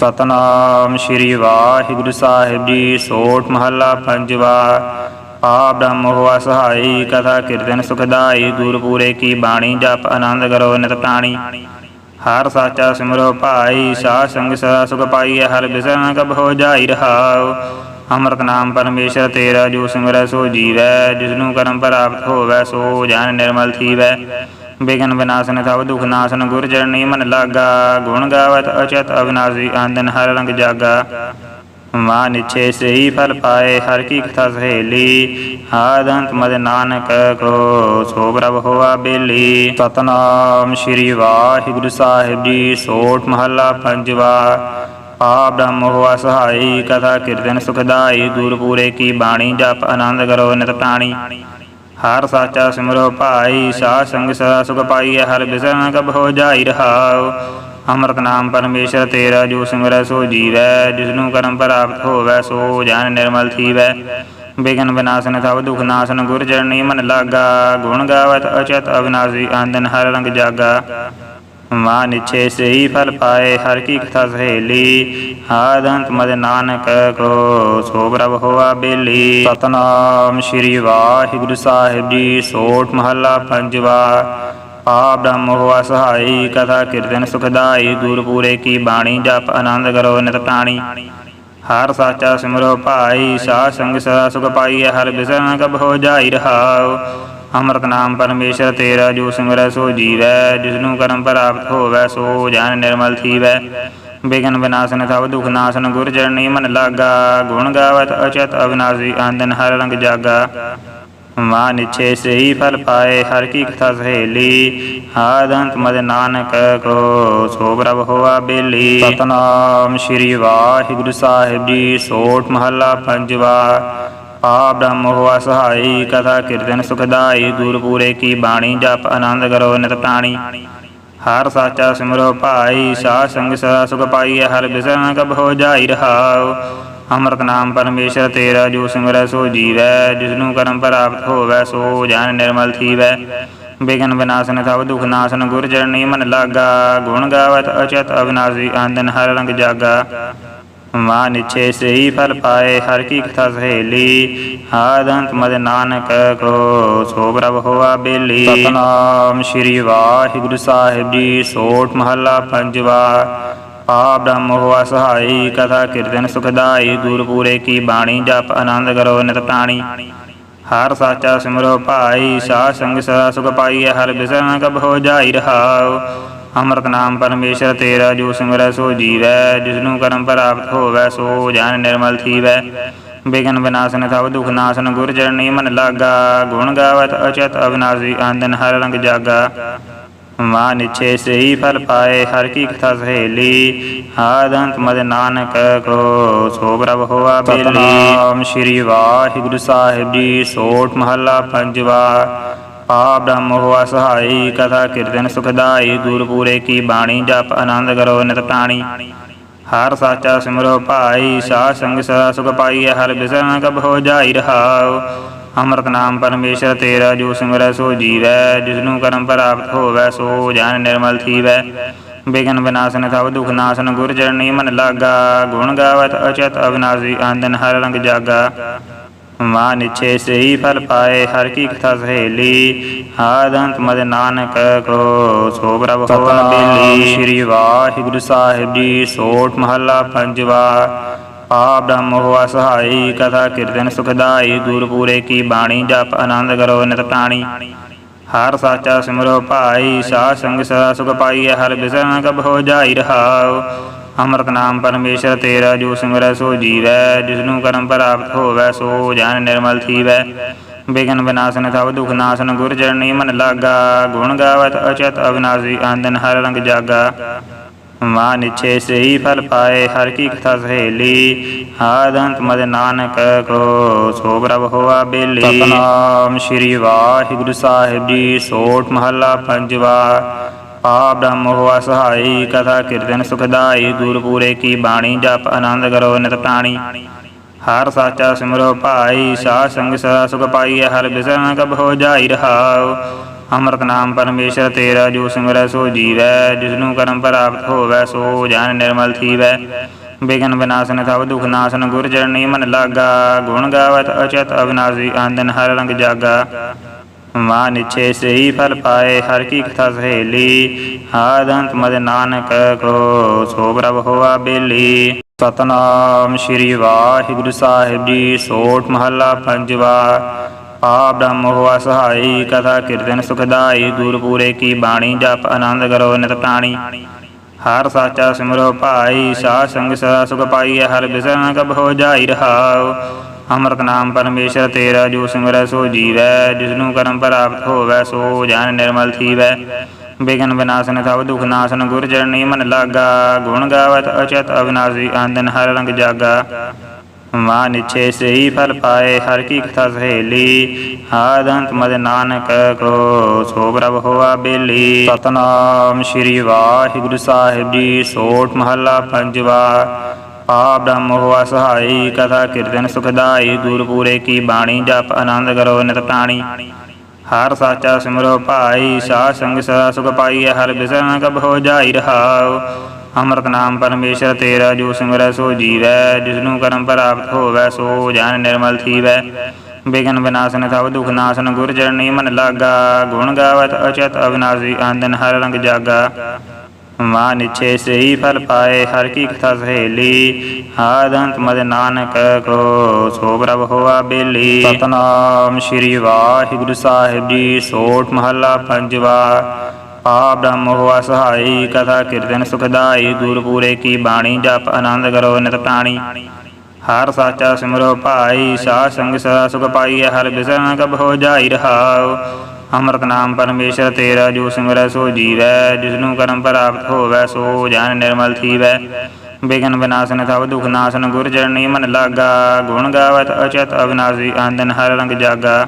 ਸਤਨਾਮ ਸ਼੍ਰੀ ਵਾਹਿਗੁਰੂ ਸਾਹਿਬ ਜੀ ਸੋਠ ਮਹੱਲਾ ਪੰਜਵਾ। ਆ ਬ੍ਰਹਮ ਹੋਆ ਸਹਾਈ ਕਥਾ ਕੀਰਤਨ ਸੁਖਦਾਈ, ਗੁਰਪੂਰੇ ਕੀ ਬਾਣੀ ਜਪ ਆਨੰਦ ਕਰੋ ਨਿਤ ਪ੍ਰਾਣੀ। ਹਰ ਸਾਚਾ ਸਿਮਰੋ ਭਾਈ ਸ਼ਾਹ ਸੰਗ ਸਦਾ ਸੁਖ ਪਾਈਐ, ਹਰ ਬਿਸਨ ਕਬ ਹੋ ਜਾਈ ਰਹਾਉ। ਅੰਮ੍ਰਿਤ ਨਾਮ ਪਰਮੇਸ਼ਰ ਤੇਰਾ, ਜੋ ਸਿਮਰੈ ਸੋ ਜੀਵੈ, ਜਿਸਨੂੰ ਕਰਮ ਪ੍ਰਾਪਤ ਹੋਵੈ, ਸੋ ਜਨ ਨਿਰਮਲ ਥੀਵੈ। ਬਿਗਨ ਵਿਨਾਸ਼ਨ ਸਭ ਦੁਖ ਨਾਸ਼ਨ, ਗੁਰ ਚਰਣੀ ਮਨ ਲਾਗਾ, ਗੁਣ ਗਾਵਤ ਅਚਤ ਅਵਿਨਾਸੀ ਆਨੰਦਨ ਹਰ ਰੰਗ ਜਾਗਾ। ਮਾ ਨਿਛੇ ਸਹੀ ਫਲ ਪਾਏ, ਹਰ ਕੀ ਕਥਾ ਸਹੇਲੀ। ਆਦੰਤ ਮਦ ਨਾਨਕ ਕੋ, ਸੋ ਪ੍ਰਭ ਹੋਆ ਬੇਲੀ। ਸਤਨਾਮ ਸ਼੍ਰੀ ਵਾਹਿਗੁਰੂ ਸਾਹਿਬ ਜੀ ਸੋਠ ਮਹੱਲਾ ਪੰਜਵਾ। ਆ ਬ੍ਰਹਮ ਹੋਆ ਸਹਾਈ, ਕਥਾ ਕੀਰਤਨ ਸੁਖਦਾਈ ਗੁਰਪੂਰੇ ਕੀ ਬਾਣੀ, ਜਪ ਆਨੰਦ ਕਰੋ ਨਿਤ ਪ੍ਰਾਣੀ। ਹਰ ਸਾਚਾ ਸਿਮਰੋ ਭਾਈ, ਸਾਧ ਸੰਗ ਸਦਾ ਸੁਖ ਪਾਈਐ ਹਰ ਬਿਸਨ ਕਬ ਹੋ ਜਾਈ ਰਹਾਉ। ਅੰਮ੍ਰਿਤ ਨਾਮ ਪਰਮੇਸ਼ਰ ਤੇਰਾ, ਜੋ ਸਿਮਰੈ ਸੋ ਜੀਵੈ, ਜਿਸਨੂੰ ਕਰਮ ਪ੍ਰਾਪਤ ਹੋਵੈ, ਸੋ ਜਨ ਨਿਰਮਲ ਥੀਵੈ। ਬਿਗਨ ਵਿਨਾਸ਼ਨ ਸਭ ਦੁਖ ਨਾਸ਼ਨ, ਗੁਰ ਚਰਣੀ ਮਨ ਲਾਗਾ। ਗੁਣ ਗਾਵਤ ਅਚਤ ਅਵਿਨਾਸੀ ਆਨੰਦਨ ਹਰ ਰੰਗ ਜਾਗਾ। ਮਾ ਨਿਛੇ ਸਹੀ ਫਲ ਪਾਏ, ਹਰ ਕੀ ਕਥਾ ਸਹੇਲੀ। ਆਦੰਤ ਮਦ ਨਾਨਕ ਕੋ, ਸੋ ਪ੍ਰਭ ਹੋਆ ਬੇਲੀ। ਸਤਨਾਮ ਸ਼੍ਰੀ ਵਾਹਿਗੁਰੂ ਸਾਹਿਬ ਜੀ ਸੋਠ ਮਹੱਲਾ ਪੰਜਵਾ। ਆ ਬ੍ਰਹਮ ਹੋਆ ਸਹਾਈ, ਕਥਾ ਕੀਰਤਨ ਸੁਖਦਾਈ ਗੁਰਪੂਰੇ ਕੀ ਬਾਣੀ ਜਪ ਆਨੰਦ ਕਰੋ ਨਿਤ ਪ੍ਰਾਣੀ। ਹਰ ਸਾਚਾ ਸਿਮਰੋ ਭਾਈ, ਸਾਧ ਸੰਗ ਸਦਾ ਸੁਖ ਪਾਈਐ, ਹਰ ਬਿਸਨ ਕਬ ਹੋ ਜਾਈ ਰਹਾਉ। ਅੰਮ੍ਰਿਤ ਨਾਮ ਪਰਮੇਸ਼ਰ ਤੇਰਾ ਜੋ ਸਿਮਰੈ ਸੋ ਜੀਵੈ, ਜਿਸਨੂੰ ਕਰਮ ਪ੍ਰਾਪਤ ਹੋਵੈ ਸੋ ਜਨ ਨਿਰਮਲ ਥੀਵੈ। ਬਿਗਨ ਵਿਨਾਸ਼ਨ ਸਭ ਦੁਖ ਨਾਸ਼ਨ, ਗੁਰ ਚਰਣੀ ਮਨ ਲਾਗਾ। ਗੁਣ ਗਾਵਤ ਅਚਤ ਅਵਿਨਾਸੀ, ਆਨੰਦਨ ਹਰ ਰੰਗ ਜਾਗਾ। ਮਾ ਨਿਛੇ ਸਹੀ ਫਲ ਪਾਏ, ਹਰ ਕੀ ਕਥਾ ਸਹੇਲੀ। ਆਦੰਤ ਮਦ ਨਾਨਕ ਕੋ, ਸੋ ਪ੍ਰਭ ਹੋਆ ਬੇਲੀ। ਸਤਨਾਮ ਸ਼੍ਰੀ ਵਾਹਿਗੁਰੂ ਸਾਹਿਬ ਜੀ ਸੋਠ ਮਹੱਲਾ ਪੰਜਵਾ। ਆ ਬ੍ਰਹਮ ਹੋ ਸਹਾਈ ਕਥਾ ਕੀਰਤਨ ਸੁਖਦਾਈ ਗੁਰਪੂਰੇ ਕੀ ਬਾਣੀ ਜਪ ਆਨੰਦ ਕਰੋ ਨਿਤ ਪ੍ਰਾਣੀ ਹਰ ਸਾਚਾ ਸਿਮਰੋ ਭਾਈ ਸਾਹ ਸੰਗ ਸਦਾ ਸੁਖ ਪਾਈਐ ਹਰ ਬਿਸਨ ਕਬ ਹੋ ਜਾਈ ਰਹਾਉ ਅੰਮ੍ਰਿਤ ਨਾਮ ਪਰਮੇਸ਼ਰ ਤੇਰਾ ਜੋ ਸਿਮਰੈ ਸੋ ਜੀਵੈ ਜਿਸਨੂੰ ਕਰਮ ਪ੍ਰਾਪਤ ਹੋਵੈ ਸੋ ਜਨ ਨਿਰਮਲ ਥੀਵੈ ਬਿਗਨ ਵਿਨਾਸ਼ਨ ਸਭ ਦੁਖ ਨਾਸ਼ਨ ਗੁਰ ਚਰਣੀ ਮਨ ਲਾਗਾ ਗੁਣ ਗਾਵਤ ਅਚਤ ਅਵਿਨਾਸੀ ਆਨੰਦਨ ਹਰ ਰੰਗ ਜਾਗਾ ਮਾ ਨਿਛੇ ਸਹੀ ਫਲ ਪਾਏ, ਹਰ ਕੀ ਕਥਾ ਸਹੇਲੀ। ਆਦੰਤ ਮਦ ਨਾਨਕ ਕੋ, ਸੋ ਪ੍ਰਭ ਹੋਆ ਬੇਲੀ। ਸਤਨਾਮ ਸ਼੍ਰੀ ਵਾਹਿਗੁਰੂ ਸਾਹਿਬ ਜੀ ਸੋਠ ਮਹੱਲਾ ਪੰਜਵਾ। ਆ ਬ੍ਰਹਮ ਹੋਆ ਸਹਾਈ, ਕਥਾ ਕੀਰਤਨ ਸੁਖਦਾਈ ਗੁਰਪੂਰੇ ਕੀ ਬਾਣੀ ਜਪ ਆਨੰਦ ਕਰੋ ਨਿਤ ਪ੍ਰਾਣੀ। ਹਰ ਸਾਚਾ ਸਿਮਰੋ ਭਾਈ, ਸਾਧ ਸੰਗ ਸਦਾ ਸੁਖ ਪਾਈਐ, ਹਰ ਬਿਸਨ ਕਬ ਹੋ ਜਾਈ ਰਹਾਉ। ਅੰਮ੍ਰਿਤ ਨਾਮ ਪਰਮੇਸ਼ਰ ਤੇਰਾ ਜੋ ਸਿਮਰੈ ਸੋ ਜੀਵੈ ਜਿਸਨੂੰ ਕਰਮ ਪ੍ਰਾਪਤ ਹੋਵੈ ਸੋ ਜਨ ਨਿਰਮਲ ਥੀਵੈ। ਬਿਗਨ ਵਿਨਾਸ਼ਨ ਸਭ ਦੁਖ ਨਾਸ਼ਨ ਗੁਰ ਚਰਣੀ ਮਨ ਲਾਗਾ। ਗੁਣ ਗਾਵਤ ਅਚਤ ਅਵਿਨਾਸੀ ਆਨੰਦਨ ਹਰ ਰੰਗ ਜਾਗਾ। ਮਾ ਨਿਛੇ ਸਹੀ ਫਲ ਪਾਏ ਹਰ ਕੀ ਕਥਾ ਸਹੇਲੀ। ਆਦੰਤ ਮਦ ਨਾਨਕ ਕੋ ਸੋ ਪ੍ਰਭ ਹੋਆ ਬੇਲੀ। ਸ਼੍ਰੀ ਵਾਹਿਗੁਰੂ ਸਾਹਿਬ ਜੀ ਸੋਠ ਮਹੱਲਾ ਪੰਜਵਾ। ਆ ਬ੍ਰਹਮ ਹੋਆ ਸਹਾਈ ਕਥਾ ਕੀਰਤਨ ਸੁਖਦਾਈ ਗੁਰਪੂਰੇ ਕੀ ਬਾਣੀ ਜਪ ਆਨੰਦ ਕਰੋ ਨਿਤ ਪ੍ਰਾਣੀ ਹਰ ਸਾਚਾ ਸਿਮਰੋ ਭਾਈ ਸਾਧ ਸੰਗ ਸਦਾ ਸੁਖ ਪਾਈਐ ਹਰ ਬਿਸਨ ਕਬ ਹੋ ਜਾਈ ਰਹਾਉ ਅੰਮ੍ਰਿਤ ਨਾਮ ਪਰਮੇਸ਼ਰ ਤੇਰਾ ਜੋ ਸਿਮਰੈ ਸੋ ਜੀਵੈ ਜਿਸਨੂੰ ਕਰਮ ਪ੍ਰਾਪਤ ਹੋਵੈ ਸੋ ਜਨ ਨਿਰਮਲ ਥੀਵੈ ਬਿਗਨ ਵਿਨਾਸ਼ਨ ਸਭ ਦੁਖ ਨਾਸ਼ਨ ਗੁਰ ਚਰਣੀ ਮਨ ਲਾਗਾ ਗੁਣ ਗਾਵਤ ਅਚਤ ਅਵਿਨਾਸੀ ਆਨੰਦਨ ਹਰ ਰੰਗ ਜਾਗਾ ਮਾ ਨਿਛੇ ਸਹੀ ਫਲ ਪਾਏ ਹਰ ਕੀ ਕਥਾ ਸਹੇਲੀ। ਆਦੰਤ ਮਦ ਨਾਨਕ ਕੋ ਸੋ ਪ੍ਰਭ ਹੋਆ ਬੇਲੀ। ਸ਼੍ਰੀ ਵਾਹਿਗੁਰੂ ਸਾਹਿਬ ਜੀ ਸੋਠ ਮਹੱਲਾ ਪੰਜਵਾ। ਆ ਬ੍ਰਹਮ ਹੋਆ ਸਹਾਈ ਕਥਾ ਕੀਰਤਨ ਸੁਖਦਾਈ ਗੁਰਪੂਰੇ ਕੀ ਬਾਣੀ ਜਪ ਆਨੰਦ ਕਰੋ ਨਿਤ ਪ੍ਰਾਣੀ। ਹਰ ਸਾਚਾ ਸਿਮਰੋ ਭਾਈ ਸਾਧ ਸੰਗ ਸਦਾ ਸੁਖ ਪਾਈਐ ਹਰ ਬਿਸਨ ਕਬ ਹੋ ਜਾਈ ਰਹਾਉ। ਅੰਮ੍ਰਿਤ ਨਾਮ ਪਰਮੇਸ਼ਰ ਤੇਰਾ ਜੋ ਸਿਮਰੈ ਸੋ ਜੀਵੈ ਜਿਸਨੂੰ ਕਰਮ ਪ੍ਰਾਪਤ ਹੋਵੈ ਸੋ ਜਨ ਨਿਰਮਲ ਥੀਵੈ। ਬਿਗਨ ਵਿਨਾਸ਼ਨ ਸਭ ਦੁਖ ਨਾਸ਼ਨ ਗੁਰ ਚਰਣੀ ਮਨ ਲਾਗਾ। ਗੁਣ ਗਾਵਤ ਅਚਤ ਅਵਿਨਾਸੀ ਆਨੰਦਨ ਹਰ ਰੰਗ ਜਾਗਾ। ਮਾ ਨਿਛੇ ਸਹੀ ਫਲ ਪਾਏ ਹਰ ਕੀ ਕਥਾ ਸਹੇਲੀ। ਆਦੰਤ ਮਦ ਨਾਨਕ ਕੋ ਸੋ ਪ੍ਰਭ ਹੋਆ ਬੇਲੀ। ਸਤਨਾਮ ਸ਼੍ਰੀ ਵਾਹਿਗੁਰੂ ਸਾਹਿਬ ਜੀ ਸੋਠ ਮਹੱਲਾ ਪੰਜਵਾ। ਆ ਬ੍ਰਹਮ ਹੋਆ ਸਹਾਈ ਕਥਾ ਕੀਰਤਨ ਸੁਖਦਾਈ ਗੁਰਪੂਰੇ ਕੀ ਬਾਣੀ ਜਪ ਆਨੰਦ ਕਰੋ ਨਿਤ ਪ੍ਰਾਣੀ ਹਰ ਸਾਚਾ ਸਿਮਰੋ ਭਾਈ ਸਾਧ ਸੰਗ ਸਦਾ ਸੁਖ ਪਾਈਐ ਹਰ ਬਿਸਨ ਕਬ ਜਾਈ ਰਹਾਉ ਅੰਮ੍ਰਿਤ ਨਾਮ ਪਰਮੇਸ਼ਰ ਤੇਰਾ ਜੋ ਸਿਮਰੈ ਸੋ ਜੀਵੈ ਜਿਸਨੂੰ ਕਰਮ ਪ੍ਰਾਪਤ ਹੋਵੈ ਸੋ ਜਨ ਨਿਰਮਲ ਥੀਵੈ ਬਿਗਨ ਵਿਨਾਸ਼ਨ ਸਭ ਦੁਖ ਨਾਸ਼ਨ ਗੁਰ ਚਰਣੀ ਮਨ ਲਾਗਾ ਗੁਣ ਗਾਵਤ ਅਚਤ ਅਵਿਨਾਸ਼ੀ ਆਨੰਦਨ ਹਰ ਰੰਗ ਜਾਗਾ ਮਾ ਨਿਛੇ ਸਹੀ ਫਲ ਪਾਏ, ਹਰ ਕੀ ਕਥਾ ਸਹੇਲੀ। ਆਦੰਤ ਮਦ ਨਾਨਕ ਕੋ, ਸੋ ਪ੍ਰਭ ਹੋਆ ਬੇਲੀ। ਸਤਨਾਮ ਸ਼੍ਰੀ ਵਾਹਿਗੁਰੂ ਸਾਹਿਬ ਜੀ ਸੋਠ ਮਹੱਲਾ ਪੰਜਵਾ। ਆਪ ਬ੍ਰਹਮ ਹੋਆ ਸਹਾਈ, ਕਥਾ ਕੀਰਤਨ ਸੁਖਦਾਈ ਗੁਰਪੂਰੇ ਕੀ ਬਾਣੀ ਜਪ ਆਨੰਦ ਕਰੋ ਨਿਤ ਪ੍ਰਾਣੀ। ਹਰ ਸਾਚਾ ਸਿਮਰੋ ਭਾਈ, ਸਾਧ ਸੰਗ ਸਦਾ ਸੁਖ ਪਾਈਐ, ਹਰ ਬਿਸਨ ਕਬ ਹੋ ਜਾਈ ਰਹਾਉ। ਅੰਮ੍ਰਿਤ ਨਾਮ ਪਰਮੇਸ਼ਰ ਤੇਰਾ, ਜੋ ਸਿਮਰੈ ਸੋ ਜੀਵੈ, ਜਿਸਨੂੰ ਕਰਮ ਪ੍ਰਾਪਤ ਹੋਵੈ, ਸੋ ਜਨ ਨਿਰਮਲ ਥੀਵੈ। ਬਿਗਨ ਵਿਨਾਸ਼ਨ ਸਭ ਦੁਖ ਨਾਸ਼ਨ ਗੁਰ ਚਰਣੀ ਮਨ ਲਾਗਾ। ਗੁਣ ਗਾਵਤ ਅਚਤ ਅਵਿਨਾਸ਼ੀ ਆਨੰਦਨ ਹਰ ਰੰਗ ਜਾਗਾ। ਮਾ ਨਿਛੇ ਸਹੀ ਫਲ ਪਾਏ, ਹਰ ਕੀ ਕਥਾ ਸਹੇਲੀ। ਆਦੰਤ ਮਦ ਨਾਨਕ ਕੋ, ਸੋ ਪ੍ਰਭ ਹੋਆ ਬੇਲੀ। ਸਤਨਾਮ ਸ਼੍ਰੀ ਵਾਹਿਗੁਰੂ ਸਾਹਿਬ ਜੀ ਸੋਠ ਮਹੱਲਾ ਪੰਜਵਾ। ਆਪ ਬ੍ਰਹਮ ਹੋਆ ਸਹਾਈ ਕਥਾ ਕੀਰਤਨ ਸੁਖਦਾਈ ਗੁਰਪੂਰੇ ਕੀ ਬਾਣੀ, ਜਪ ਆਨੰਦ ਕਰੋ ਨਿਤ ਪ੍ਰਾਣੀ ਹਰ ਸਾਚਾ ਸਿਮਰੋ ਭਾਈ, ਸਾਧ ਸੰਗ ਸਦਾ ਸੁਖ ਪਾਈਐ ਹਰ ਬਿਸਨ ਕਬ ਹੋ ਜਾਈ ਰਹਾਉ। ਅੰਮ੍ਰਿਤ ਨਾਮ ਪਰਮੇਸ਼ਰ ਤੇਰਾ, ਜੋ ਸਿਮਰੈ ਸੋ ਜੀਵੈ, ਜਿਸਨੂੰ ਕਰਮ ਪ੍ਰਾਪਤ ਹੋਵੈ, ਸੋ ਜਨ ਨਿਰਮਲ ਥੀਵੈ। ਬਿਗਨ ਵਿਨਾਸ਼ਨ ਸਭ ਦੁਖ ਨਾਸ਼ਨ, ਗੁਰ ਚਰਣੀ ਮਨ ਲਾਗਾ। ਗੁਣ ਗਾਵਤ ਅਚਤ ਅਵਿਨਾਸ਼ੀ, ਆਨੰਦਨ ਹਰ ਰੰਗ ਜਾਗਾ। ਮਾ ਨਿਛੇ ਸਹੀ ਫਲ ਪਾਏ, ਹਰ ਕੀ ਕਥਾ ਸਹੇਲੀ। ਆਦੰਤ ਮਦ ਨਾਨਕ ਕੋ, ਸੋ ਪ੍ਰਭ ਹੋਆ ਬੇਲੀ। ਸਤਨਾਮ ਸ਼੍ਰੀ ਵਾਹਿਗੁਰੂ ਸਾਹਿਬ ਜੀ ਸੋਠ ਮਹੱਲਾ ਪੰਜਵਾ। ਆਪ ਬ੍ਰਹਮ ਹੋਆ ਸਹਾਈ, ਕਥਾ ਕੀਰਤਨ ਸੁਖਦਾਈ ਗੁਰਪੂਰੇ ਕੀ ਬਾਣੀ ਜਪ ਆਨੰਦ ਕਰੋ ਨਿਤ ਪ੍ਰਾਣੀ। ਹਰ ਸਾਚਾ ਸਿਮਰੋ ਭਾਈ, ਸਾਧ ਸੰਗ ਸਦਾ ਸੁਖ ਪਾਈਐ, ਹਰ ਬਿਸਨ ਕਬ ਹੋ ਜਾਈ ਰਹਾਉ। ਅੰਮ੍ਰਿਤ ਨਾਮ ਪਰਮੇਸ਼ਰ ਤੇਰਾ ਜੋ ਸਿਮਰੈ ਸੋ ਜੀਵੈ ਜਿਸਨੂੰ ਕਰਮ ਪ੍ਰਾਪਤ ਹੋਵੈ ਸੋ ਜਨ ਨਿਰਮਲ ਥੀਵੈ। ਬਿਗਨ ਵਿਨਾਸ਼ਨ ਸਭ ਦੁਖ ਨਾਸ਼ਨ ਗੁਰ ਚਰਣੀ ਮਨ ਲਾਗਾ। ਗੁਣ ਗਾਵਤ ਅਚਤ ਅਵਿਨਾਸ਼ੀ ਆਨੰਦਨ ਹਰ ਰੰਗ ਜਾਗਾ।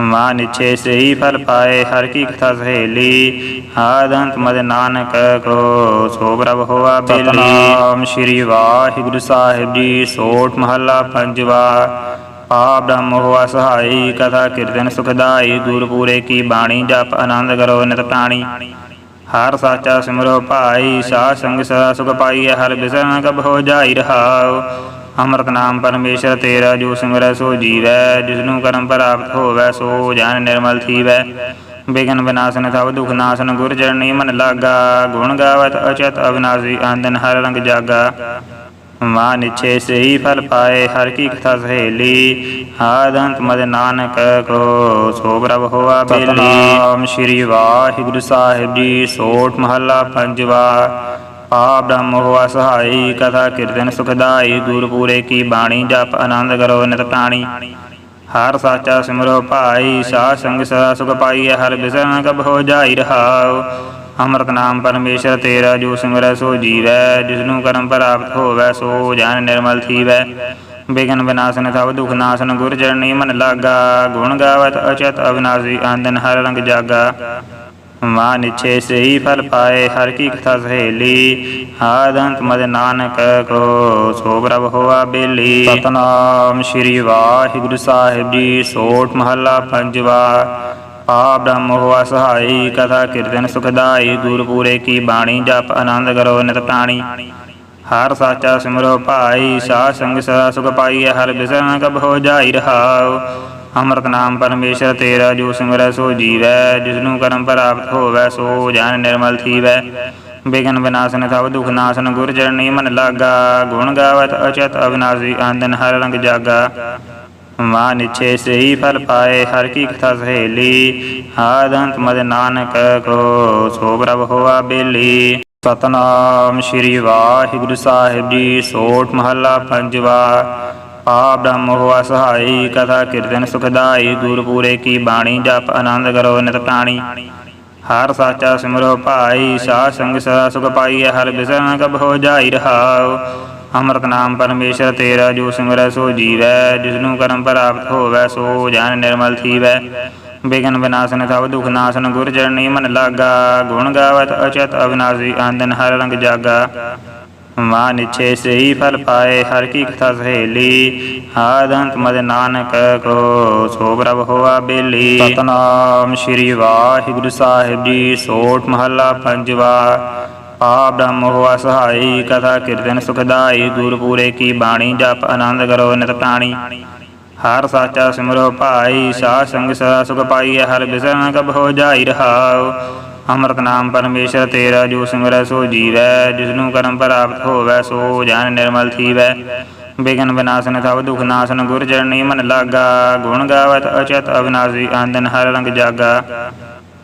ਮਾ ਨਿਛੇ ਸਹੀ ਫਲ ਪਾਏ ਹਰ ਕੀ ਕਥਾ ਸਹੇਲੀ। ਆਦੰਤ ਮਦ ਨਾਨਕ ਕੋ ਸੋ ਪ੍ਰਭ ਹੋਆ ਬੇਲੀ। ਸ਼੍ਰੀ ਵਾਹਿਗੁਰੂ ਸਾਹਿਬ ਜੀ ਸੋਠ ਮਹੱਲਾ ਪੰਜਵਾ। ਆਪ ਬ੍ਰਹਮ ਹੋਆ ਸਹਾਈ ਕਥਾ ਕੀਰਤਨ ਸੁਖਦਾਈ ਗੁਰਪੂਰੇ ਕੀ ਬਾਣੀ, ਜਪ ਆਨੰਦ ਕਰੋ ਨਿਤ ਪ੍ਰਾਣੀ ਹਰ ਸਾਚਾ ਸਿਮਰੋ ਭਾਈ, ਸਾਧ ਸੰਗ ਸਦਾ ਸੁਖ ਪਾਈਐ ਹਰ ਬਿਸਨ ਕਬ ਹੋ ਜਾਈ ਰਹਾਉ। ਅੰਮ੍ਰਿਤ ਨਾਮ ਪਰਮੇਸ਼ਰ ਤੇਰਾ, ਜੋ ਸਿਮਰੈ ਸੋ ਜੀਵੈ, ਜਿਸਨੂੰ ਕਰਮ ਪ੍ਰਾਪਤ ਹੋਵੈ, ਸੋ ਜਨ ਨਿਰਮਲ ਥੀਵੈ। ਬਿਗਨ ਵਿਨਾਸ਼ਨ ਸਭ ਦੁਖ ਨਾਸ਼ਨ, ਗੁਰ ਚਰਣੀ ਮਨ ਲਾਗਾ। ਗੁਣ ਗਾਵਤ ਅਚਤ ਅਵਿਨਾਸ਼ੀ, ਆਨੰਦਨ ਹਰ ਰੰਗ ਜਾਗਾ। ਮਾ ਨਿਛੇ ਸਹੀ ਫਲ ਪਾਏ ਹਰ ਕੀ ਕਥਾ ਸਹੇਲੀ। ਆਦੰਤ ਮਦ ਨਾਨਕ ਕੋ ਸੋ ਪ੍ਰਭ ਹੋਆ ਬੇਲੀ। ਸਤਨਾਮ। ਸ਼੍ਰੀ ਵਾਹਿਗੁਰੂ ਸਾਹਿਬ ਜੀ ਸੋਠ ਮਹੱਲਾ ਪੰਜਵਾ। ਆਪ ਬ੍ਰਹਮ ਹੋਆ ਸਹਾਈ ਕਥਾ ਕੀਰਤਨ ਸੁਖਦਾਈ ਗੁਰਪੂਰੇ ਕੀ ਬਾਣੀ ਜਪ ਆਨੰਦ ਕਰੋ ਨਿਤ ਪ੍ਰਾਣੀ ਹਰ ਸਾਚਾ ਸਿਮਰੋ ਭਾਈ ਸਾਧ ਸੰਗ ਸਦਾ ਸੁਖ ਪਾਈਐ ਹਰ ਬਿਸਨ ਕਬ ਹੋ ਜਾਈ ਰਹਾਉ। ਅੰਮ੍ਰਿਤ ਨਾਮ ਪਰਮੇਸ਼ਰ ਤੇਰਾ ਜੋ ਸਿਮਰੈ, ਸੋ ਜੀਵੈ, ਜਿਸਨੂੰ ਕਰਮ ਪ੍ਰਾਪਤ ਹੋਵੈ, ਸੋ ਜਨ ਨਿਰਮਲ ਥੀਵੈ। ਬਿਗਨ ਵਿਨਾਸ਼ਨ ਸਭ ਦੁਖ ਨਾਸ਼ਨ ਗੁਰ ਚਰਣੀ ਮਨ ਲਾਗਾ। ਗੁਣ ਗਾਵਤ ਅਚਤ ਅਵਿਨਾਸ਼ੀ, ਆਨੰਦਨ ਹਰ ਰੰਗ ਜਾਗਾ। ਮਾ ਨਿਛੇ ਸਹੀ ਫਲ ਪਾਏ, ਹਰ ਕੀ ਕਥਾ ਸਹੇਲੀ। ਆਦੰਤ ਮਦ ਨਾਨਕ ਕੋ, ਸੋ ਪ੍ਰਭ ਹੋਆ ਬੇਲੀ। ਸਤਨਾਮ ਸ਼੍ਰੀ ਵਾਹਿਗੁਰੂ ਸਾਹਿਬ ਜੀ ਸੋਠ ਮਹੱਲਾ ਪੰਜਵਾ। ਆਪ ਬ੍ਰਹਮ ਹੋਆ ਸਹਾਈ, ਕਥਾ ਕੀਰਤਨ ਸੁਖਦਾਈ ਗੁਰਪੂਰੇ ਕੀ ਬਾਣੀ, ਜਪ ਆਨੰਦ ਕਰੋ ਨਿਤ ਪ੍ਰਾਣੀ ਹਰ ਸਾਚਾ ਸਿਮਰੋ ਭਾਈ, ਸਾਧ ਸੰਗ ਸਦਾ ਸੁਖ ਪਾਈਐ, ਹਰ ਬਿਸਨ ਕਬ ਜਾਈ ਰਹਾਉ। ਅੰਮ੍ਰਿਤ ਨਾਮ ਪਰਮੇਸ਼ਰ ਤੇਰਾ, ਜੋ ਸਿਮਰੈ ਸੋ ਜੀਵੈ, ਜਿਸਨੂੰ ਕਰਮ ਪ੍ਰਾਪਤ ਹੋਵੈ, ਸੋ ਜਨ ਨਿਰਮਲ ਥੀਵੈ। ਬਿਗਨ ਵਿਨਾਸ਼ਨ ਸਭ ਦੁਖ ਨਾਸ਼ਨ, ਗੁਰ ਚਰਣੀ ਮਨ ਲਾਗਾ। ਗੁਣ ਗਾਵਤ ਅਚਤ ਅਵਿਨਾਸ਼ੀ, ਆਨੰਦਨ ਹਰ ਰੰਗ ਜਾਗਾ। ਮਾ ਨਿਛੇ ਸਹੀ ਫਲ ਪਾਏ, ਹਰ ਕੀ ਕਥਾ ਸਹੇਲੀ। ਆਦੰਤ ਮਦ ਨਾਨਕ ਕੋ, ਸੋ ਪ੍ਰਭ ਹੋਆ ਬੇਲੀ। ਸਤਨਾਮ ਸ਼੍ਰੀ ਵਾਹਿਗੁਰੂ ਸਾਹਿਬ ਜੀ ਸੋਠ ਮਹੱਲਾ ਪੰਜਵਾ। ਆਪ ਬ੍ਰਹਮ ਹੋਆ ਸਹਾਈ, ਕਥਾ ਕੀਰਤਨ ਸੁਖਦਾਈ ਗੁਰਪੂਰੇ ਕੀ ਬਾਣੀ ਜਪ ਆਨੰਦ ਕਰੋ ਨਿਤ ਪ੍ਰਾਣੀ। ਹਰ ਸਾਚਾ ਸਿਮਰੋ ਭਾਈ, ਸਾਧ ਸੰਗ ਸਦਾ ਸੁਖ ਪਾਈਐ, ਹਰ ਬਿਸਨ ਕਬ ਹੋ ਜਾਈ ਰਹਾਉ। ਅੰਮ੍ਰਿਤ ਨਾਮ ਪਰਮੇਸ਼ਰ ਤੇਰਾ ਜੋ ਸਿਮਰੈ ਸੋ ਜੀਵੈ ਜਿਸਨੂੰ ਕਰਮ ਪ੍ਰਾਪਤ ਹੋਵੈ ਸੋ ਜਨ ਨਿਰਮਲ ਥੀਵੈ। ਬਿਗਨ ਵਿਨਾਸ਼ਨ ਸਭ ਦੁਖ ਨਾਸ਼ਨ ਗੁਰ ਚਰਣੀ ਮਨ ਲਾਗਾ। ਗੁਣ ਗਾਵਤ ਅਚਤ ਅਵਿਨਾਸ਼ੀ ਆਨੰਦਨ ਹਰ ਰੰਗ ਜਾਗਾ। ਮਾ ਨਿਛੇ ਸਹੀ ਫਲ ਪਾਏ ਹਰ ਕੀ ਕਥਾ ਸਹੇਲੀ। ਆਦੰਤ ਮਦ ਨਾਨਕ ਕੋ ਸੋ ਪ੍ਰਭ ਹੋਆ ਬੇਲੀ। ਸਤਨਾਮ ਸ੍ਰੀ ਵਾਹਿਗੁਰੂ ਸਾਹਿਬ ਜੀ ਸੋਠ ਮਹੱਲਾ ਪੰਜਵਾ। ਆ ਬ੍ਰਹਮ ਹੋਆ ਸਹਾਈ ਕਥਾ ਕੀਰਤਨ ਸੁਖਦਾਈ ਗੁਰ ਕੀ ਬਾਣੀ, ਜਪ ਆਨੰਦ ਕਰੋ ਨਿਤ ਪ੍ਰਾਣੀ ਹਰ ਸਾਚਾ ਸਿਮਰੋ ਭਾਈ, ਸਾਧ ਸੰਗ ਸਦਾ ਸੁਖ ਪਾਈਐ ਹਰ ਬਿਸਰਨ ਕਬ ਹੋ ਜਾਈ ਰਹਾਉ। ਅੰਮ੍ਰਿਤ ਨਾਮ ਪਰਮੇਸ਼ਰ ਤੇਰਾ, ਜੋ ਸਿਮਰੈ ਸੋ ਜੀਵੈ, ਜਿਸਨੂੰ ਕਰਮ ਪ੍ਰਾਪਤ ਹੋਵੈ, ਸੋ ਜਨ ਨਿਰਮਲ ਥੀਵੈ। ਬਿਗਨ ਵਿਨਾਸ਼ਨ ਥਵ ਦੁਖ ਨਾਸ਼ਨ, ਗੁਰ ਚਰਣੀ ਮਨ ਲਾਗਾ। ਗੁਣ ਗਾਵਤ ਅਚਤ ਅਵਿਨਾਸ਼ੀ ਆਨੰਦਨ ਹਰ ਰੰਗ ਜਾਗਾ।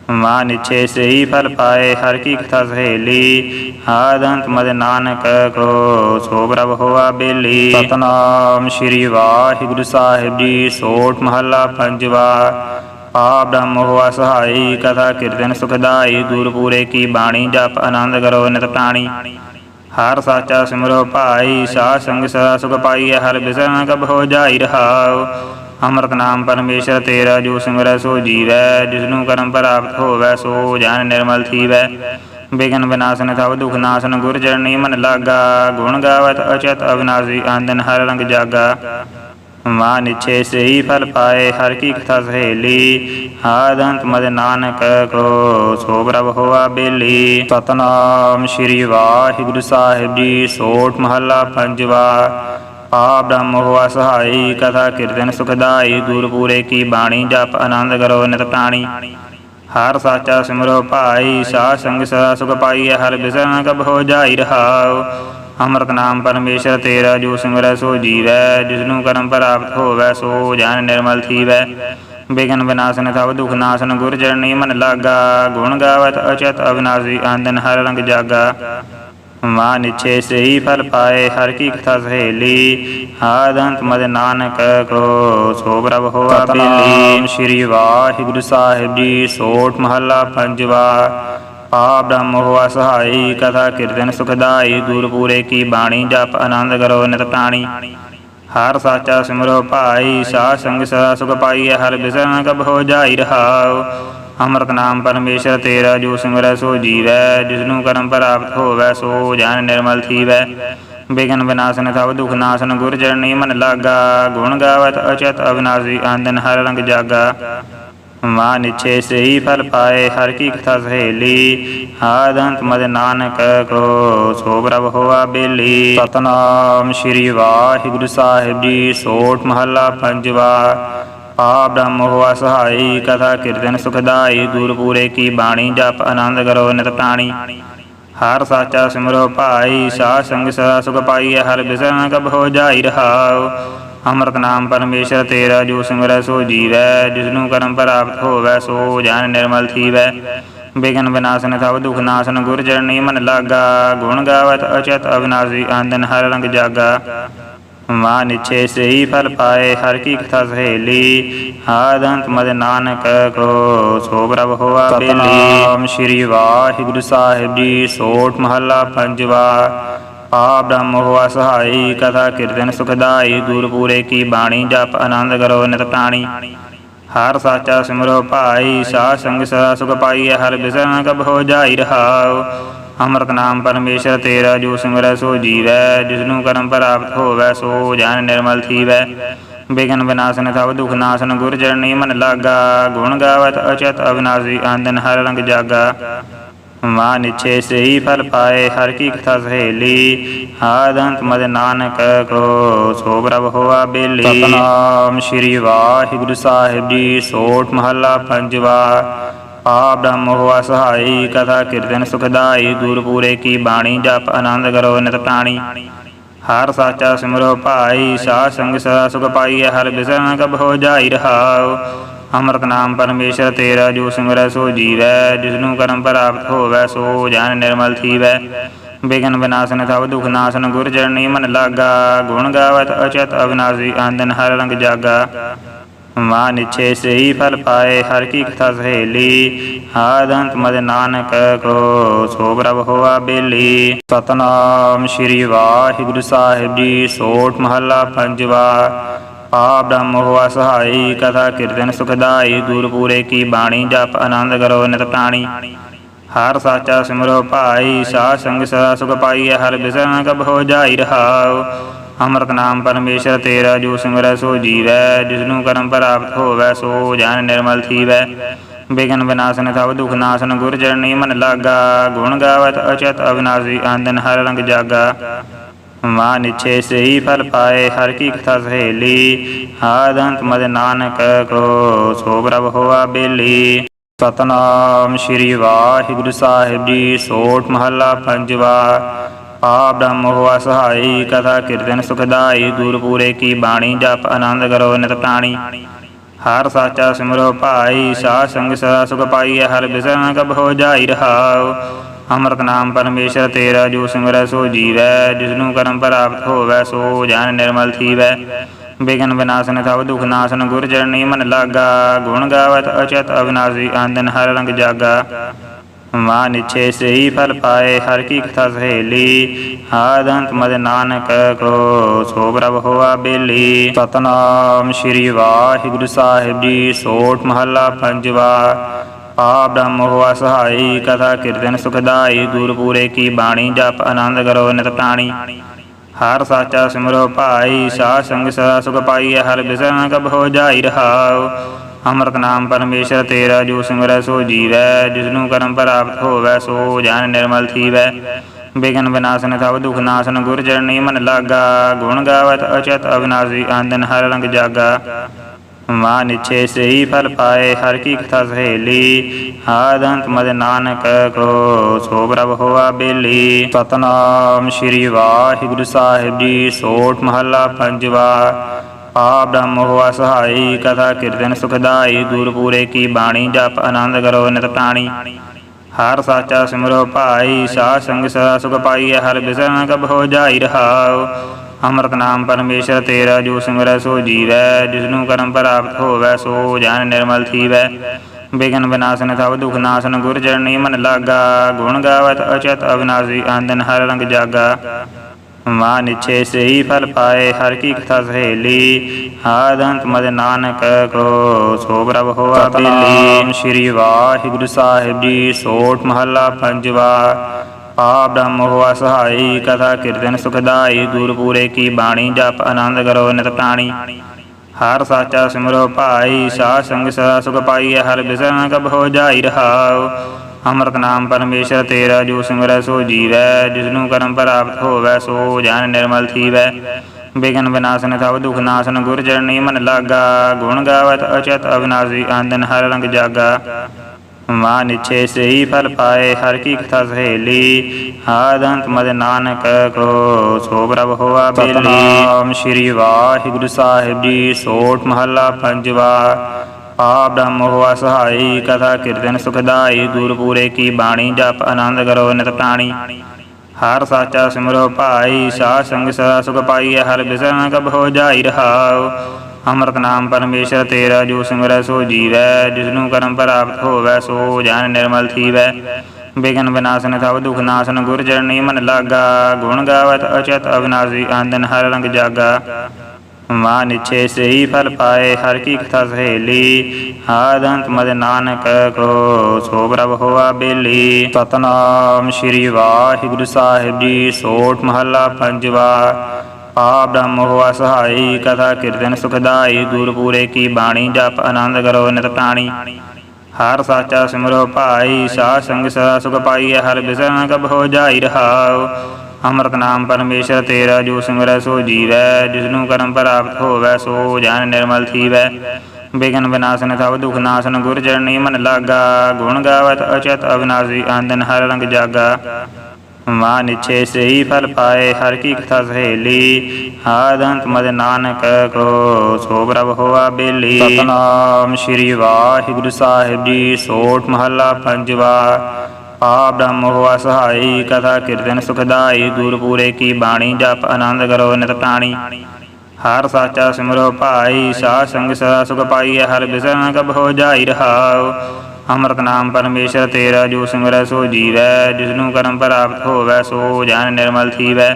ਮਾ ਨਿਛੇ ਸਹੀ ਫਲ ਪਾਏ, ਹਰ ਕੀ ਕਥਾ ਸਹੇਲੀ। ਆਦੰਤ ਮਦ ਨਾਨਕ ਕੋ, ਸੋ ਪ੍ਰਭ ਹੋਆ ਬੇਲੀ। ਸਤਨਾਮ ਸ੍ਰੀ ਵਾਹਿਗੁਰੂ ਸਾਹਿਬ ਜੀ ਸੋਠ ਮਹੱਲਾ ਪੰਜਵਾ। ਆ ਬ੍ਰਹਮ ਹੋਆ ਸਹਾਈ, ਕਥਾ ਕੀਰਤਨ ਸੁਖਦਾਈ ਗੁਰਪੂਰੇ ਕੀ ਬਾਣੀ ਜਪ ਆਨੰਦ ਕਰੋ ਨਿਤ ਪ੍ਰਾਣੀ। ਹਰ ਸਾਚਾ ਸਿਮਰੋ ਭਾਈ, ਸਾਧ ਸੰਗ ਸਦਾ ਸੁਖ ਪਾਈਐ, ਹਰ ਬਿਸਰਨ ਕਬ ਹੋ ਜਾਈ ਰਹਾਉ। ਅੰਮ੍ਰਿਤ ਨਾਮ ਪਰਮੇਸ਼ਰ ਤੇਰਾ, ਜੋ ਸਿਮਰੈ ਸੋ ਜੀਵੈ, ਜਿਸਨੂੰ ਕਰਮ ਪ੍ਰਾਪਤ ਹੋਵੈ, ਸੋ ਜਨ ਨਿਰਮਲ ਥੀਵੈ। ਬਿਗਨ ਵਿਨਾਸ਼ਨ ਥਵ ਦੁਖ ਨਾਸ਼ਨ ਗੁਰ ਚਰਣੀ ਮਨ ਲਾਗਾ, ਗੁਣ ਗਾਵਤ ਅਚਤ ਅਵਿਨਾਸ਼ੀ ਆਨੰਦਨ ਹਰ ਰੰਗ ਜਾਗਾ। ਮਾ ਨਿਛੇ ਸਹੀ ਫਲ ਪਾਏ, ਹਰ ਕੀ ਕਥਾ ਸਹੇਲੀ ਆਦੰਤ ਮਦ ਨਾਨਕ ਕੋ, ਸੋ ਪ੍ਰਭ ਹੋਆ ਬੇਲੀ। ਸਤਨਾਮ ਸ੍ਰੀ ਵਾਹਿਗੁਰੂ ਸਾਹਿਬ ਜੀ ਸੋਠ ਮਹੱਲਾ ਪੰਜਵਾ। ਆ ਬ੍ਰਹਮ ਹੋ ਸਹਾਈ ਕਥਾ ਕੀਰਤਨ ਸੁਖਦਾਈ ਗੁਰ ਪੂਰੇ ਕੀ ਬਾਣੀ ਜਪ ਆਨੰਦ ਕਰੋ ਨਿਤ ਪ੍ਰਾਣੀ ਹਰ ਸਾਚਾ ਸਿਮਰੋ ਭਾਈ ਸਾਹ ਸੰਗ ਸਦਾ ਸੁਖ ਪਾਈਐ ਹਰ ਬਿਸਰਨ ਕਬ ਹੋ ਜਾਈ ਰਹਾਉ ਅੰਮ੍ਰਿਤ ਨਾਮ ਪਰਮੇਸ਼ਰ ਤੇਰਾ ਜੋ ਸਿਮਰੈ ਸੋ ਜੀਵੈ ਜਿਸਨੂੰ ਕਰਮ ਪ੍ਰਾਪਤ ਹੋਵੈ ਸੋ ਜਨ ਨਿਰਮਲ ਥੀਵੈ ਬਿਗਨ ਵਿਨਾਸ਼ਨ ਥਵ ਦੁਖ ਨਾਸ਼ਨ ਗੁਰ ਚਰਣੀ ਮਨ ਲਾਗਾ ਗੁਣ ਗਾਵਤ ਅਚਤ ਅਵਿਨਾਸ਼ੀ ਆਨੰਦਨ ਹਰ ਰੰਗ ਜਾਗਾ ਮਾ ਨਿਛੇ ਸਹੀ ਫਲ ਪਾਏ ਹਰ ਕੀ ਕਥਾ ਸਹੇਲੀ। ਆਦੰਤ ਮਦ ਨਾਨਕ ਕੋ ਸੋ ਪ੍ਰਭ ਹੋਆ ਬੇਲੀ ਸ੍ਰੀ ਵਾਹਿਗੁਰੂ ਸਾਹਿਬ ਜੀ ਸੋਠ ਮਹੱਲਾ ਪੰਜਵਾ। ਆ ਬ੍ਰਹਮ ਹੋਆ ਸਹਾਈ ਕਥਾ ਕੀਰਤਨ ਸੁਖਦਾਈ ਗੁਰ ਪੂਰੇ ਕੀ ਬਾਣੀ ਜਪ ਆਨੰਦ ਕਰੋ ਨਿਤ ਪ੍ਰਾਣੀ। ਹਰ ਸਾਚਾ ਸਿਮਰੋ ਭਾਈ ਸਾਧ ਸੰਗ ਸਦਾ ਸੁਖ ਪਾਈਐ ਹਰ ਬਿਸਰਨ ਕਬ ਹੋ ਜਾਈ ਰਹਾਉ। ਅੰਮ੍ਰਿਤ ਨਾਮ ਪਰਮੇਸ਼ਰ ਤੇਰਾ, ਜੋ ਸਿਮਰੈ ਸੋ ਜੀਵੈ, ਜਿਸਨੂੰ ਕਰਮ ਪ੍ਰਾਪਤ ਹੋਵੈ, ਸੋ ਜਨ ਨਿਰਮਲ ਥੀਵੈ। ਬਿਗਨ ਵਿਨਾਸ਼ਨ ਥਵ ਦੁਖ ਨਾਸ਼ਨ, ਗੁਰ ਚਰਣੀ ਮਨ ਲਾਗਾ। ਗੁਣ ਗਾਵਤ ਅਚਤ ਅਵਿਨਾਸ਼ੀ ਆਨੰਦਨ ਹਰ ਰੰਗ ਜਾਗਾ। ਮਾ ਨਿਛੇ ਸਹੀ ਫਲ ਪਾਏ, ਹਰ ਕੀ ਕਥਾ ਸਹੇਲੀ। ਆਦੰਤ ਮਦ ਨਾਨਕ ਕੋ, ਸੋ ਪ੍ਰਭ ਹੋਆ ਬੇਲੀ। ਸਤਨਾਮ ਸ੍ਰੀ ਵਾਹਿਗੁਰੂ ਸਾਹਿਬ ਜੀ ਸੋਠ ਮਹੱਲਾ ਪੰਜਵਾ। ਆ ਬ੍ਰਹਮ ਹੋ ਸਹਾਈ ਕਥਾ ਕੀਰਤਨ ਸੁਖਦਾਈ ਗੁਰ ਪੂਰੇ ਕੀ ਬਾਣੀ, ਜਪ ਆਨੰਦ ਕਰੋ ਨਿਤ ਪ੍ਰਾਣੀ ਹਰ ਸਾਚਾ ਸਿਮਰੋ ਭਾਈ, ਸਾਧ ਸੰਗ ਸਦਾ ਸੁਖ ਪਾਈਐ ਹਰ ਬਿਸਰਨ ਕਬ ਹੋ ਜਾਈ ਰਹਾਉ। ਅੰਮ੍ਰਿਤ ਨਾਮ ਪਰਮੇਸ਼ਰ ਤੇਰਾ, ਜੋ ਸਿਮਰੈ ਸੋ ਜੀਵੈ, ਜਿਸਨੂੰ ਕਰਮ ਪ੍ਰਾਪਤ ਹੋਵੈ, ਸੋ ਜਨ ਨਿਰਮਲ ਥੀਵੈ। ਬਿਗਨ ਵਿਨਾਸ਼ਨ ਥਵ ਦੁਖ ਨਾਸ਼ਨ, ਗੁਰ ਚਰਣੀ ਮਨ ਲਾਗਾ। ਗੁਣ ਗਾਵਤ ਅਚਤ ਅਵਿਨਾਸ਼ੀ ਆਨੰਦਨ ਹਰ ਰੰਗ ਜਾਗਾ। ਮਾ ਨਿਛੇ ਸਹੀ ਫਲ ਪਾਏ ਹਰ ਕੀ ਕਥਾ ਸਹੇਲੀ। ਆਦੰਤ ਮਦ ਨਾਨਕ ਕੋ ਸੋ ਪ੍ਰਭ ਹੋਆ ਬੇਲੀ। ਸ੍ਰੀ ਵਾਹਿਗੁਰੂ ਸਾਹਿਬ ਜੀ ਸੋਠ ਮਹੱਲਾ ਪੰਜਵਾ। ਆ ਬ੍ਰਹਮ ਹੋਆ ਸਹਾਈ ਕਥਾ ਕੀਰਤਨ ਸੁਖਦਾਈ ਗੁਰ ਪੂਰੇ ਕੀ ਬਾਣੀ ਜਪ ਆਨੰਦ ਕਰੋ ਨਿਤ ਪ੍ਰਾਣੀ। ਹਰ ਸਾਚਾ ਸਿਮਰੋ ਭਾਈ ਸਾਧ ਸੰਗ ਸਦਾ ਸੁਖ ਪਾਈਐ ਹਰ ਬਿਸਰਨ ਕਬ ਹੋ ਜਾਈ ਰਹਾਉ। ਅੰਮ੍ਰਿਤ ਨਾਮ ਪਰਮੇਸ਼ਰ ਤੇਰਾ ਜੋ ਸਿਮਰੈ ਸੋ ਜੀਵੈ ਜਿਸਨੂੰ ਕਰਮ ਪ੍ਰਾਪਤ ਹੋਵੈ ਸੋ ਜਨ ਨਿਰਮਲ ਥੀਵੈ। ਬਿਗਨ ਵਿਨਾਸ਼ਨ ਥਵ ਦੁਖ ਨਾਸ਼ਨ ਗੁਰ ਚਰਣੀ ਮਨ ਲਾਗਾ। ਗੁਣ ਗਾਵਤ ਅਚਤ ਅਵਿਨਾਸ਼ੀ ਆਨੰਦਨ ਹਰ ਰੰਗ ਜਾਗਾ। ਮਾ ਨਿਛੇ ਸਹੀ ਫਲ ਪਾਏ ਹਰ ਕੀ ਕਥਾ ਸਹੇਲੀ। ਆਦੰਤ ਮਦ ਨਾਨਕ ਕੋ ਸੋ ਪ੍ਰਭ ਹੋਆ ਬੇਲੀ। ਸਤਨਾਮ ਸ੍ਰੀ ਵਾਹਿਗੁਰੂ ਸਾਹਿਬ ਜੀ ਸੋਠ ਮਹੱਲਾ ਪੰਜਵਾ। ਆ ਬ੍ਰਹਮ ਹੋਆ ਸਹਾਈ ਕਥਾ ਕੀਰਤਨ ਸੁਖਦਾਈ ਗੁਰ ਪੂਰੇ ਕੀ ਬਾਣੀ, ਜਪ ਆਨੰਦ ਕਰੋ ਨਿਤ ਪ੍ਰਾਣੀ। ਹਰ ਸਾਚਾ ਸਿਮਰੋ ਭਾਈ, ਸਾਧ ਸੰਗ ਸਦਾ ਸੁਖ ਪਾਈਐ, ਹਰ ਬਿਸਰਨ ਕਬ ਹੋ ਜਾਈ ਰਹਾਉ। ਅੰਮ੍ਰਿਤ ਨਾਮ ਪਰਮੇਸ਼ਰ ਤੇਰਾ, ਜੋ ਸਿਮਰੈ ਸੋ ਜੀਵੈ, ਜਿਸਨੂੰ ਕਰਮ ਪ੍ਰਾਪਤ ਹੋਵੈ, ਸੋ ਜਨ ਨਿਰਮਲ ਥੀਵੈ। ਬਿਗਨ ਵਿਨਾਸ਼ਨ ਥਵ ਦੁਖ ਨਾਸ਼ਨ, ਗੁਰ ਚਰਣੀ ਮਨ ਲਾਗਾ। ਗੁਣ ਗਾਵਤ ਅਚਤ ਅਵਿਨਾਸ਼ੀ ਆਨੰਦਨ ਹਰ ਰੰਗ ਜਾਗਾ। ਮਾ ਨਿਛੇ ਸਹੀ ਫਲ ਪਾਏ, ਹਰ ਕੀ ਕਥਾ ਸਹੇਲੀ। ਆਦੰਤ ਮਦ ਨਾਨਕ ਕੋ, ਸੋ ਪ੍ਰਭ ਹੋਆ ਬੇਲੀ। ਸਤਨਾਮ ਸ੍ਰੀ ਵਾਹਿਗੁਰੂ ਸਾਹਿਬ ਜੀ ਸੋਠ ਮਹੱਲਾ ਪੰਜਵਾ। ਆ ਬ੍ਰਹਮ ਹੋਆ ਸਹਾਈ, ਕਥਾ ਕੀਰਤਨ ਸੁਖਦਾਈ ਗੁਰਪੂਰੇ ਕੀ ਬਾਣੀ ਜਪ ਆਨੰਦ ਕਰੋ ਨਿਤ ਪ੍ਰਾਣੀ। ਹਰ ਸਾਚਾ ਸਿਮਰੋ ਭਾਈ, ਸਾਧ ਸੰਗ ਸਦਾ ਸੁਖ ਪਾਈਐ, ਹਰ ਬਿਸਰਨ ਕਬ ਹੋ ਜਾਈ ਰਹਾਉ। ਅੰਮ੍ਰਿਤ ਨਾਮ ਪਰਮੇਸ਼ਰ ਤੇਰਾ, ਜੋ ਸਿਮਰੈ ਸੋ ਜੀਵੈ, ਜਿਸਨੂੰ ਕਰਮ ਪ੍ਰਾਪਤ ਹੋਵੈ, ਸੋ ਜਨ ਨਿਰਮਲ ਥੀਵੈ। ਬਿਗਨ ਵਿਨਾਸ਼ਨ ਸਭ ਦੁਖ ਨਾਸ਼ਨ, ਗੁਰ ਚਰਣੀ ਮਨ ਲਾਗਾ। ਗੁਣ ਗਾਵਤ ਅਚਤ ਅਵਿਨਾਸੀ ਆਨੰਦਨ ਹਰ ਰੰਗ ਜਾਗਾ। ਮਾ ਨਿਛੇ ਸਹੀ ਫਲ ਪਾਏ, ਹਰ ਕੀ ਕਥਾ ਸਹੇਲੀ ਆਦੰਤ ਮਦ ਨਾਨਕ ਕੋ, ਸੋ ਪ੍ਰਭ ਹੋਆ ਬੇਲੀ। ਸਤਨਾਮ ਸ਼੍ਰੀ ਵਾਹਿਗੁਰੂ ਸਾਹਿਬ ਜੀ ਸੋਠ ਮਹੱਲਾ ਪੰਜਵਾ। ਆਪ ਬ੍ਰਹਮ ਹੋ ਸਹਾਈ ਕਥਾ ਕੀਰਤਨ ਸੁਖਦਾਈ ਗੁਰਪੂਰੇ ਕੀ ਬਾਣੀ ਜਪ ਆਨੰਦ ਕਰੋ ਨਿਤ ਪ੍ਰਾਣੀ ਹਰ ਸਾਚਾ ਸਿਮਰੋ ਭਾਈ ਸਾਧ ਸੰਗ ਸਦਾ ਸੁਖ ਪਾਈਐ ਹਰ ਬਿਸਰਨ ਕਬ ਹੋ ਜਾਈ ਰਹਾਉ ਅੰਮ੍ਰਿਤ ਨਾਮ ਪਰਮੇਸ਼ਰ ਤੇਰਾ ਜੋ ਸਿਮਰੈ ਸੋ ਜੀਵੈ ਜਿਸਨੂੰ ਕਰਮ ਪ੍ਰਾਪਤ ਹੋਵੈ ਸੋ ਜਨ ਨਿਰਮਲ ਥੀਵੈ ਬਿਗਨ ਵਿਨਾਸ਼ਨ ਸਭ ਦੁਖ ਨਾਸ਼ਨ ਗੁਰ ਚਰਣੀ ਮਨ ਲਾਗਾ ਗੁਣ ਗਾਵਤ ਅਚਤ ਅਵਿਨਾਸੀ ਆਨੰਦਨ ਹਰ ਰੰਗ ਜਾਗਾ ਮਾ ਨਿਛੇ ਸਹੀ ਫਲ ਪਾਏ, ਹਰ ਕੀ ਕਥਾ ਸਹੇਲੀ। ਆਦੰਤ ਮਦ ਨਾਨਕ ਕੋ, ਸੋ ਪ੍ਰਭ ਹੋਆ ਬੇਲੀ। ਸਤਨਾਮ ਸ਼੍ਰੀ ਵਾਹਿਗੁਰੂ ਸਾਹਿਬ ਜੀ ਸੋਠ ਮਹੱਲਾ ਪੰਜਵਾ। ਆਪ ਬ੍ਰਹਮ ਹੋਆ ਸਹਾਈ, ਕਥਾ ਕੀਰਤਨ ਸੁਖਦਾਈ ਗੁਰਪੂਰੇ ਕੀ ਬਾਣੀ ਜਪ ਆਨੰਦ ਕਰੋ ਨਿਤ ਪ੍ਰਾਣੀ। ਹਰ ਸਾਚਾ ਸਿਮਰੋ ਭਾਈ, ਸਾਧ ਸੰਗ ਸਦਾ ਸੁਖ ਪਾਈਐ, ਹਰ ਬਿਸਰਨ ਕਬ ਹੋ ਜਾਈ ਰਹਾਉ। ਅੰਮ੍ਰਿਤ ਨਾਮ ਪਰਮੇਸ਼ਰ ਤੇਰਾ, ਜੋ ਸਿਮਰੈ ਸੋ ਜੀਵੈ, ਜਿਸਨੂੰ ਕਰਮ ਪ੍ਰਾਪਤ ਹੋਵੈ, ਸੋ ਜਨ ਨਿਰਮਲ ਥੀਵੈ। ਬਿਗਨ ਵਿਨਾਸ਼ਨ ਸਭ ਦੁਖ ਨਾਸ਼ਨ, ਗੁਰ ਚਰਣੀ ਮਨ ਲਾਗਾ। ਗੁਣ ਗਾਵਤ ਅਚਤ ਅਵਿਨਾਸੀ ਆਨੰਦਨ ਹਰ ਰੰਗ ਜਾਗਾ। ਮਾ ਨਿਛੇ ਸਹੀ ਫਲ ਪਾਏ, ਹਰ ਕੀ ਕਥਾ ਸਹੇਲੀ। ਆਦੰਤ ਮਦ ਨਾਨਕ ਕੋ, ਸੋ ਪ੍ਰਭ ਹੋਆ ਬੇਲੀ। ਸਤਨਾਮ ਸ਼੍ਰੀ ਵਾਹਿਗੁਰੂ ਸਾਹਿਬ ਜੀ ਸੋਠ ਮਹੱਲਾ ਪੰਜਵਾ। ਆਪ ਬ੍ਰਹਮ ਹੋਆ ਸਹਾਈ, ਕਥਾ ਕੀਰਤਨ ਸੁਖਦਾਈ ਗੁਰਪੂਰੇ ਕੀ ਬਾਣੀ, ਜਪ ਆਨੰਦ ਕਰੋ ਨਿਤ ਪ੍ਰਾਣੀ। ਹਰ ਸਾਚਾ ਸਿਮਰੋ ਭਾਈ, ਸਾਧ ਸੰਗ ਸਦਾ ਸੁਖ ਪਾਈਐ, ਹਰ ਬਿਸਰਨ ਕਬ ਜਾਈ ਰਹਾਉ। ਅੰਮ੍ਰਿਤ ਨਾਮ ਪਰਮੇਸ਼ਰ ਤੇਰਾ, ਜੋ ਸਿਮਰੈ ਸੋ ਜੀਵੈ, ਜਿਸਨੂੰ ਕਰਮ ਪ੍ਰਾਪਤ ਹੋਵੈ, ਸੋ ਜਨ ਨਿਰਮਲ ਥੀਵੈ। ਬਿਗਨ ਵਿਨਾਸ਼ਨ ਸਭ ਦੁਖ ਨਾਸ਼ਨ, ਗੁਰ ਚਰਣੀ ਮਨ ਲਾਗਾ। ਗੁਣ ਗਾਵਤ ਅਚਤ ਅਵਿਨਾਸੀ ਆਨੰਦਨ ਹਰ ਰੰਗ ਜਾਗਾ। ਮਾ ਨਿਛੇ ਸਹੀ ਫਲ ਪਾਏ ਹਰ ਕੀ ਕਥਾ ਸਹੇਲੀ। ਆਦੰਤ ਮਦ ਨਾਨਕ ਕੋ ਸੋ ਪ੍ਰਭ ਹੋਆ ਬੇਲੀ। ਸ਼੍ਰੀ ਵਾਹਿਗੁਰੂ ਸਾਹਿਬ ਜੀ ਸੋਠ ਮਹੱਲਾ ਪੰਜਵਾ। ਆਪ ਬ੍ਰਹਮ ਹੋਆ ਸਹਾਈ ਕਥਾ ਕੀਰਤਨ ਸੁਖਦਾਈ ਗੁਰਪੂਰੇ ਕੀ ਬਾਣੀ ਜਪ ਆਨੰਦ ਕਰੋ ਨਿਤ ਪ੍ਰਾਣੀ। ਹਰ ਸਾਚਾ ਸਿਮਰੋ ਭਾਈ ਸਾਧ ਸੰਗ ਸਦਾ ਸੁਖ ਪਾਈਐ ਹਰ ਬਿਸਰਨ ਕਬ ਹੋ ਜਾਈ ਰਹਾਉ। ਅੰਮ੍ਰਿਤ ਨਾਮ ਪਰਮੇਸ਼ਰ ਤੇਰਾ ਜੋ ਸਿਮਰੈ ਸੋ ਜੀਵੈ ਜਿਸਨੂੰ ਕਰਮ ਪ੍ਰਾਪਤ ਹੋਵੈ ਸੋ ਜਨ ਨਿਰਮਲ ਥੀਵੈ। ਬਿਗਨ ਵਿਨਾਸ਼ਨ ਸਭ ਦੁਖ ਨਾਸ਼ਨ ਗੁਰ ਚਰਣੀ ਮਨ ਲਾਗਾ। ਗੁਣ ਗਾਵਤ ਅਚਤ ਅਵਿਨਾਸੀ ਆਨੰਦਨ ਹਰ ਰੰਗ ਜਾਗਾ। ਮਾ ਨਿਛੇ ਸਹੀ ਫਲ ਪਾਏ ਹਰ ਕੀ ਕਥਾ ਸਹੇਲੀ। ਆਦੰਤ ਮਦ ਨਾਨਕ ਕੋ ਸੋ ਪ੍ਰਭ ਹੋਆ ਬੇਲੀ। ਸ਼੍ਰੀ ਵਾਹਿਗੁਰੂ ਸਾਹਿਬ ਜੀ ਸੋਠ ਮਹੱਲਾ ਪੰਜਵਾ। ਆਪ ਬ੍ਰਹਮ ਹੋਆ ਸਹਾਈ ਕਥਾ ਕੀਰਤਨ ਸੁਖਦਾਈ ਗੁਰਪੂਰੇ ਕੀ ਬਾਣੀ ਜਪ ਆਨੰਦ ਕਰੋ ਨਿਤ ਪ੍ਰਾਣੀ ਹਰ ਸਾਚਾ ਸਿਮਰੋ ਭਾਈ ਸਾਧ ਸੰਗ ਸਦਾ ਸੁਖ ਪਾਈਐ ਹਰ ਬਿਸਰਨ ਕਬ ਹੋ ਜਾਈ ਰਹਾਉ ਅੰਮ੍ਰਿਤ ਨਾਮ ਪਰਮੇਸ਼ਰ ਤੇਰਾ ਜੋ ਸਿਮਰੈ ਸੋ ਜੀਵੈ ਜਿਸਨੂੰ ਕਰਮ ਪ੍ਰਾਪਤ ਹੋਵੈ ਸੋ ਜਨ ਨਿਰਮਲ ਥੀਵੈ ਬਿਗਨ ਵਿਨਾਸ਼ਨ ਸਭ ਦੁਖ ਨਾਸ਼ਨ ਗੁਰ ਚਰਣੀ ਮਨ ਲਾਗਾ ਗੁਣ ਗਾਵਤ ਅਚਤ ਅਵਿਨਾਸੀ ਆਨੰਦਨ ਹਰ ਰੰਗ ਜਾਗਾ ਮਾ ਨਿਛੇ ਸਹੀ ਫਲ ਪਾਏ, ਹਰ ਕੀ ਕਥਾ ਸਹੇਲੀ। ਆਦੰਤ ਮਦ ਨਾਨਕ ਕੋ, ਸੋ ਪ੍ਰਭ ਹੋਆ ਬੇਲੀ। ਸਤਨਾਮ ਸ਼੍ਰੀ ਵਾਹਿਗੁਰੂ ਸਾਹਿਬ ਜੀ ਸੋਠ ਮਹੱਲਾ ਪੰਜਵਾ। ਆਪ ਬ੍ਰਹਮ ਹੋਆ ਸਹਾਈ, ਕਥਾ ਕੀਰਤਨ ਸੁਖਦਾਈ ਗੁਰਪੂਰੇ ਕੀ ਬਾਣੀ ਜਪ ਆਨੰਦ ਕਰੋ ਨਿਤ ਪ੍ਰਾਣੀ। ਹਰ ਸਾਚਾ ਸਿਮਰੋ ਭਾਈ, ਸਾਧ ਸੰਗ ਸਦਾ ਸੁਖ ਪਾਈਐ, ਹਰ ਬਿਸਰਨ ਕਬ ਹੋ ਜਾਈ ਰਹਾਉ। ਅੰਮ੍ਰਿਤ ਨਾਮ ਪਰਮੇਸ਼ਰ ਤੇਰਾ ਜੋ ਸਿਮਰੈ ਸੋ ਜੀਵੈ ਜਿਸਨੂੰ ਕਰਮ ਪ੍ਰਾਪਤ ਹੋਵੈ ਸੋ ਜਨ ਨਿਰਮਲ ਥੀਵੈ। ਬਿਗਨ ਵਿਨਾਸ਼ਨ ਸਭ ਦੁਖ ਨਾਸ਼ਨ ਗੁਰ ਚਰਣੀ ਮਨ ਲਾਗਾ। ਗੁਣ ਗਾਵਤ ਅਚਤ ਅਵਿਨਾਸੀ ਆਨੰਦਨ ਹਰ ਰੰਗ ਜਾਗਾ। ਮਾ ਨਿਛੇ ਸਹੀ ਫਲ ਪਾਏ ਹਰ ਕੀ ਕਥਾ ਸਹੇਲੀ। ਆਦੰਤ ਮਦ ਨਾਨਕ ਕੋ ਸੋ ਪ੍ਰਭ ਹੋਆ ਬੇਲੀ। ਸਤਨਾਮ ਸ਼੍ਰੀ ਵਾਹਿਗੁਰੂ ਸਾਹਿਬ ਜੀ ਸੋਠ ਮਹੱਲਾ ਪੰਜਵਾ। ਆ ਬ੍ਰਹਮ ਹੋਆ ਸਹਾਈ ਕਥਾ ਕੀਰਤਨ ਸੁਖਦਾਈ ਗੁਰਪੂਰੇ ਕੀ ਬਾਣੀ ਜਪ ਆਨੰਦ ਕਰੋ ਨਿਤ ਪ੍ਰਾਣੀ ਹਰ ਸਾਚਾ ਸਿਮਰੋ ਭਾਈ ਸਾਧ ਸੰਗ ਸਦਾ ਸੁਖ ਪਾਈਐ ਹਰ ਬਿਸਰਨ ਕਬ ਹੋ ਜਾਈ ਰਹਾਉ ਅੰਮ੍ਰਿਤ ਨਾਮ ਪਰਮੇਸ਼ਰ ਤੇਰਾ ਜੋ ਸਿਮਰੈ ਸੋ ਜੀਵੈ ਜਿਸਨੂੰ ਕਰਮ ਪ੍ਰਾਪਤ ਹੋਵੈ ਸੋ ਜਨ ਨਿਰਮਲ ਥੀਵੈ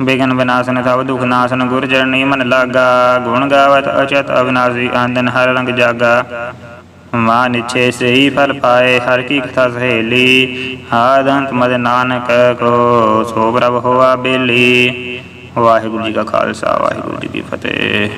ਬਿਗਨ ਵਿਨਾਸ਼ਨ ਸਭ ਦੁਖ ਨਾਸ਼ਨ ਗੁਰ ਚਰਣੀ ਮਨ ਲਾਗਾ ਗੁਣ ਗਾਵਤ ਅਚਤ ਅਵਿਨਾਸੀ ਆਨੰਦਨ ਹਰ ਰੰਗ ਜਾਗਾ ਮਾਨ ਇਛੇ ਸਹੀ ਫਲ ਪਾਏ, ਹਰ ਕੀ ਕਥਾ ਸਹੇਲੀ। ਆਦੰਤ ਮਦ ਨਾਨਕ ਕੋ, ਸੋ ਪ੍ਰਭ ਹੋਆ ਬੇਲੀ। ਵਾਹਿਗੁਰੂ ਜੀ ਕਾ ਖਾਲਸਾ, ਵਾਹਿਗੁਰੂ ਜੀ ਕੀ ਫਤਿਹ।